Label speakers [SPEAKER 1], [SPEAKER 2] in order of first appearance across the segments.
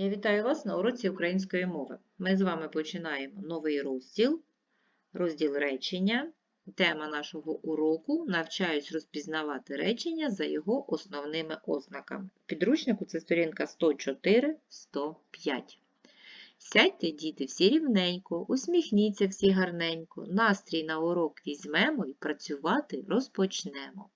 [SPEAKER 1] Я вітаю вас на уроці української мови. Ми з вами починаємо новий розділ, розділ речення. Тема нашого уроку навчаюсь розпізнавати речення за його основними ознаками. В підручнику це сторінка 104-105. Сядьте, діти, всі рівненько, усміхніться всі гарненько, настрій на урок візьмемо і працювати розпочнемо.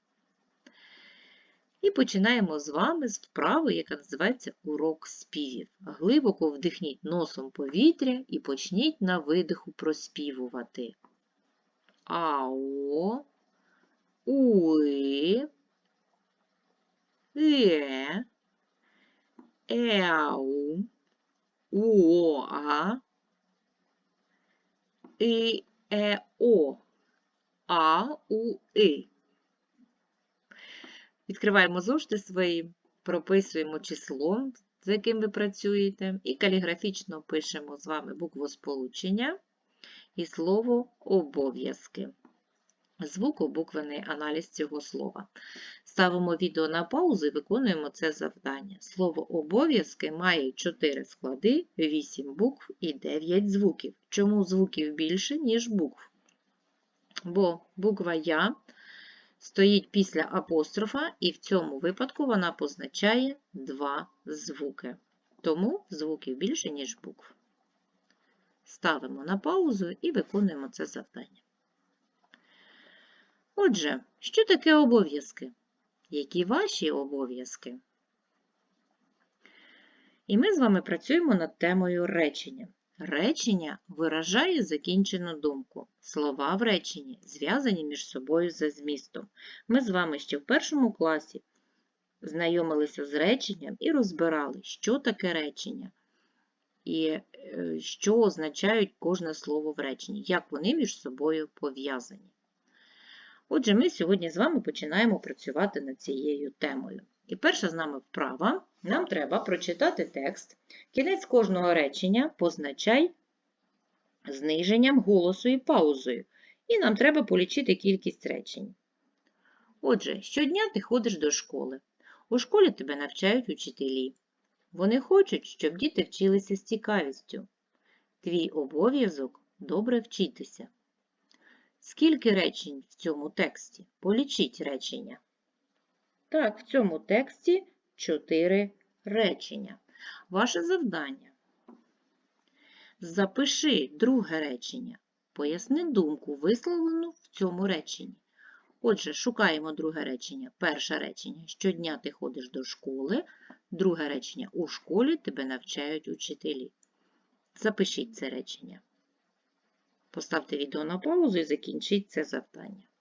[SPEAKER 1] І починаємо з вами з вправи, яка називається урок співів. Глибоко вдихніть носом повітря і почніть на видиху проспівувати. Ао, уи, е, еау, уоа, і ео. Відкриваємо зошити свої, прописуємо число, за яким ви працюєте, і каліграфічно пишемо з вами букву сполучення і слово обов'язки. Звукобуквений аналіз цього слова. Ставимо відео на паузу і виконуємо це завдання. Слово обов'язки має 4 склади, 8 букв і 9 звуків. Чому звуків більше, ніж букв? Бо буква Я стоїть після апострофа, і в цьому випадку вона позначає два звуки. Тому звуків більше, ніж букв. Ставимо на паузу і виконуємо це завдання. Отже, що таке обов'язки? Які ваші обов'язки? І ми з вами працюємо над темою речення. Речення виражає закінчену думку. Слова в реченні зв'язані між собою за змістом. Ми з вами ще в першому класі знайомилися з реченням і розбирали, що таке речення і е, що означають кожне слово в реченні, як вони між собою пов'язані. Отже, ми сьогодні з вами починаємо працювати над цією темою. І перша з нами вправа, нам треба прочитати текст. Кінець кожного речення позначай зниженням голосу і паузою. І нам треба полічити кількість речень. Отже, щодня ти ходиш до школи. У школі тебе навчають учителі. Вони хочуть, щоб діти вчилися з цікавістю. Твій обов'язок добре вчитися. Скільки речень в цьому тексті? Полічіть речення. Так, в цьому тексті чотири речення. Ваше завдання. Запиши друге речення. Поясни думку, висловлену в цьому реченні. Отже, шукаємо друге речення. Перше речення щодня ти ходиш до школи. Друге речення у школі тебе навчають учителі. Запишіть це речення. Поставте відео на паузу і закінчіть це завдання.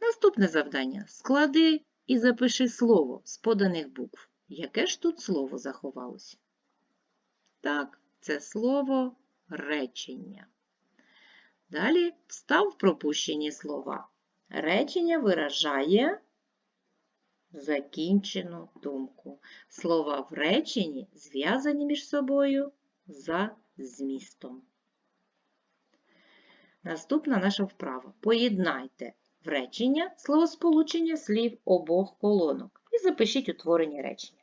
[SPEAKER 1] Наступне завдання. Склади і запиши слово з поданих букв. Яке ж тут слово заховалося? Так, це слово речення. Далі встав пропущені слова. Речення виражає закінчену думку. Слова в реченні зв'язані між собою за змістом. Наступна наша вправа. Поєднайте в речення словосполучення слів обох колонок і запишіть утворені речення.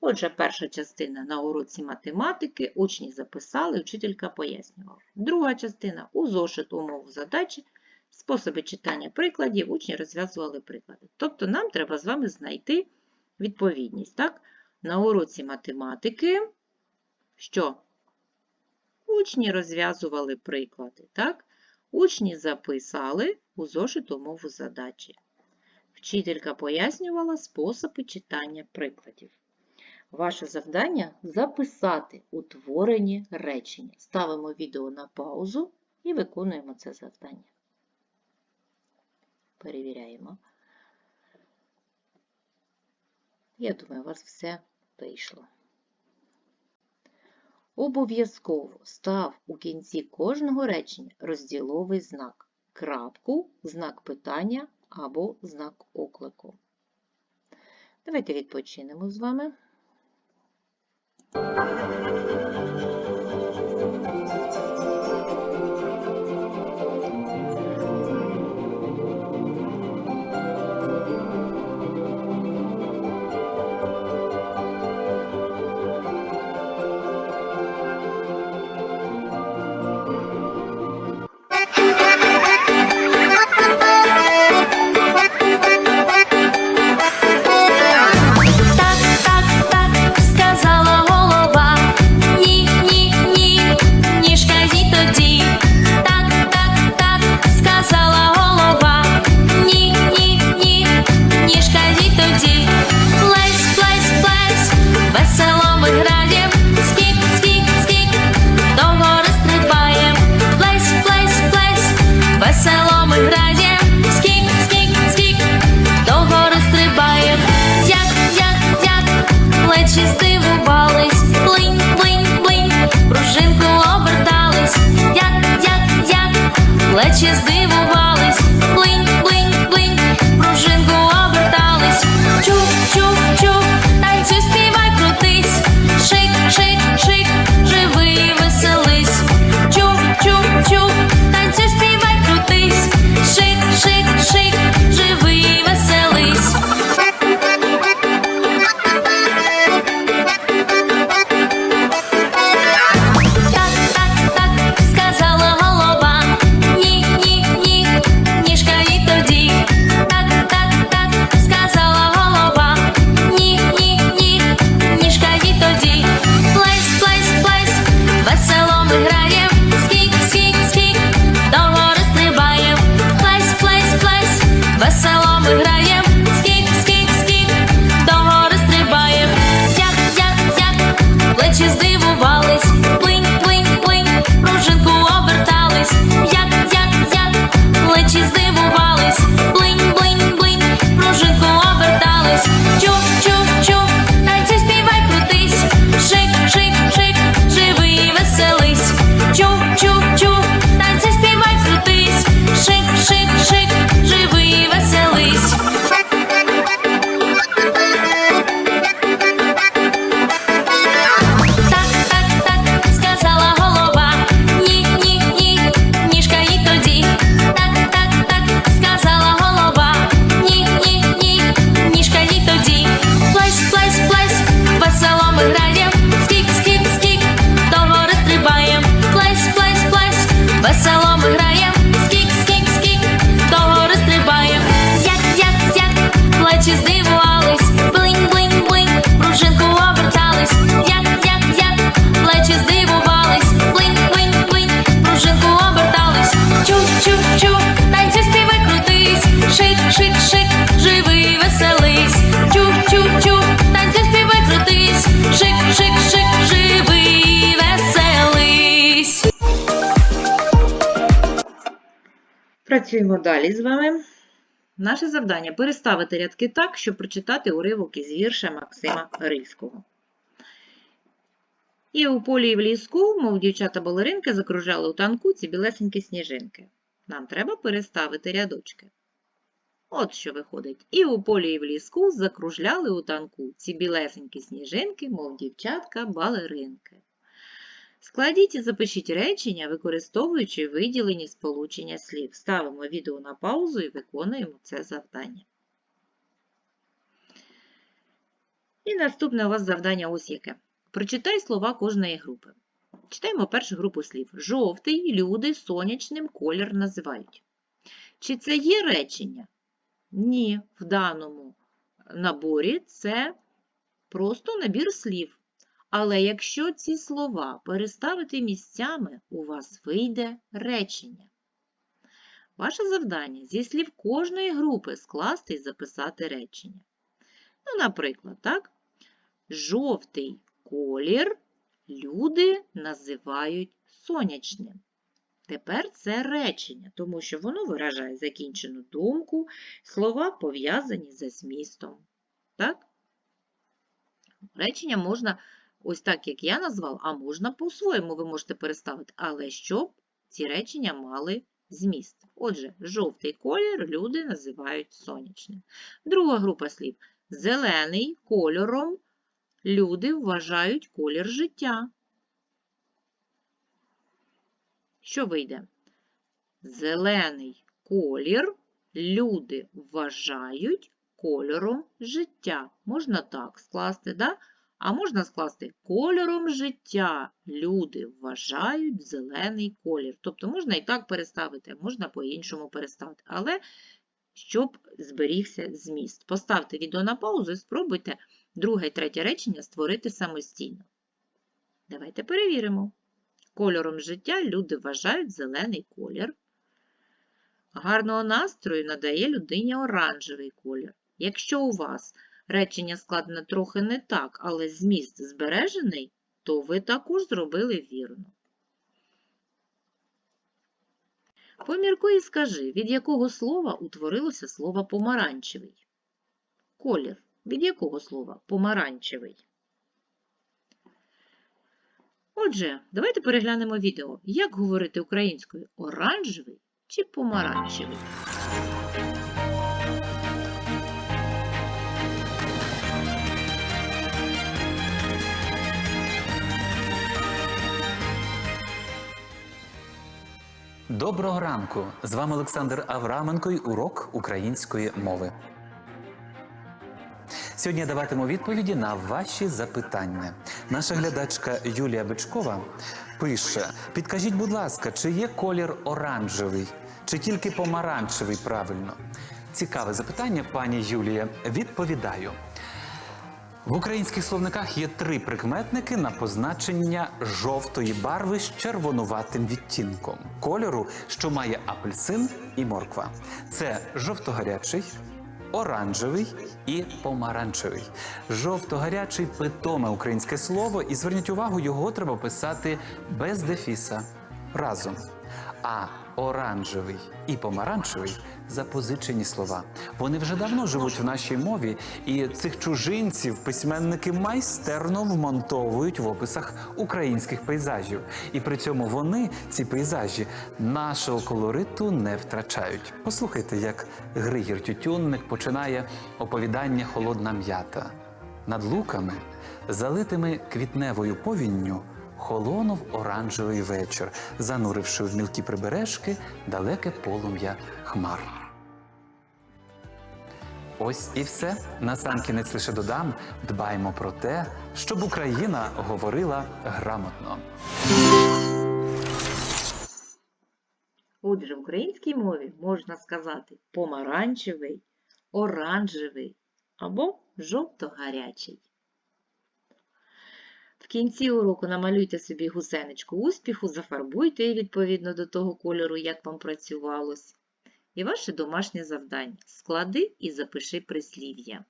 [SPEAKER 1] Отже, перша частина на уроці математики учні записали, вчителька пояснювала. Друга частина у зошит умов задачі, способи читання прикладів, учні розв'язували приклади. Тобто нам треба з вами знайти відповідність. Так? На уроці математики, що? Учні розв'язували приклади. так? Учні записали у зошит умову задачі. Вчителька пояснювала способи читання прикладів. Ваше завдання записати утворені речення. Ставимо відео на паузу і виконуємо це завдання. Перевіряємо. Я думаю, у вас все вийшло. Обов'язково став у кінці кожного речення розділовий знак, крапку, знак питання або знак оклику. Давайте відпочинемо з вами.
[SPEAKER 2] Плечі здивувались, весело
[SPEAKER 1] Працюємо далі з вами. Наше завдання переставити рядки так, щоб прочитати уривок із вірша Максима Рильського. І у полі і в ліску, мов дівчата балеринки, закружали у танку ці білесенькі сніжинки. Нам треба переставити рядочки. От що виходить. І у полі і в ліску закружляли у танку ці білесенькі сніжинки, мов дівчатка балеринки. Складіть і запишіть речення, використовуючи виділені сполучення слів. Ставимо відео на паузу і виконуємо це завдання. І наступне у вас завдання ось яке. Прочитай слова кожної групи. Читаємо першу групу слів. Жовтий, люди сонячним колір називають. Чи це є речення? Ні, в даному наборі це просто набір слів. Але якщо ці слова переставити місцями, у вас вийде речення. Ваше завдання зі слів кожної групи скласти і записати речення. Ну, наприклад, так? Жовтий колір люди називають сонячним. Тепер це речення, тому що воно виражає закінчену думку, слова пов'язані за змістом. Так? Речення можна ось так, як я назвав, а можна по-своєму ви можете переставити, але щоб ці речення мали зміст. Отже, жовтий колір люди називають сонячним. Друга група слів. Зелений кольором люди вважають колір життя. Що вийде? Зелений колір люди вважають кольором життя. Можна так скласти, да? А можна скласти кольором життя. Люди вважають зелений колір. Тобто можна і так переставити, можна по-іншому переставити. Але щоб зберігся зміст. Поставте відео на паузу і спробуйте друге і третє речення створити самостійно. Давайте перевіримо. Кольором життя люди вважають зелений колір. Гарного настрою надає людині оранжевий колір. Якщо у вас речення складено трохи не так, але зміст збережений, то ви також зробили вірно. Поміркуй і скажи, від якого слова утворилося слово помаранчевий? Колір. Від якого слова? Помаранчевий. Отже, давайте переглянемо відео, як говорити українською оранжевий чи помаранчевий.
[SPEAKER 3] Доброго ранку! З вами Олександр Авраменко і урок української мови. Сьогодні я даватиму відповіді на ваші запитання. Наша глядачка Юлія Бичкова пише: Підкажіть, будь ласка, чи є колір оранжевий, чи тільки помаранчевий правильно? Цікаве запитання, пані Юлія. Відповідаю. В українських словниках є три прикметники на позначення жовтої барви з червонуватим відтінком кольору, що має апельсин і морква. Це жовтогарячий, оранжевий і помаранчевий. Жовтогарячий питоме українське слово, і зверніть увагу, його треба писати без дефіса разом. А оранжевий і помаранчевий запозичені слова. Вони вже давно живуть в нашій мові, і цих чужинців письменники майстерно вмонтовують в описах українських пейзажів. І при цьому вони, ці пейзажі, нашого колориту не втрачають. Послухайте, як Григір Тютюнник починає оповідання Холодна м'ята. Над луками, залитими квітневою повінню, холонув оранжевий вечір, зануривши в мілкі прибережки далеке полум'я хмар. Ось і все. Насамкінець лише додам: дбаймо про те, щоб Україна говорила грамотно.
[SPEAKER 1] Отже, в українській мові можна сказати помаранчевий, оранжевий або жовто-гарячий. Кінці уроку намалюйте собі гусеничку успіху, зафарбуйте її відповідно до того кольору, як вам працювалось. І ваше домашнє завдання – склади і запиши прислів'я.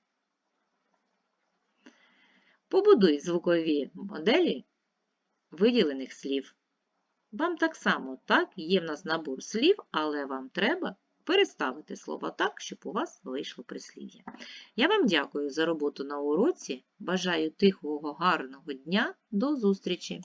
[SPEAKER 1] Побудуй звукові моделі виділених слів. Вам так само, так, є в нас набор слів, але вам треба переставити слова так, щоб у вас вийшло прислів'я. Я вам дякую за роботу на уроці. Бажаю тихого, гарного дня. До зустрічі!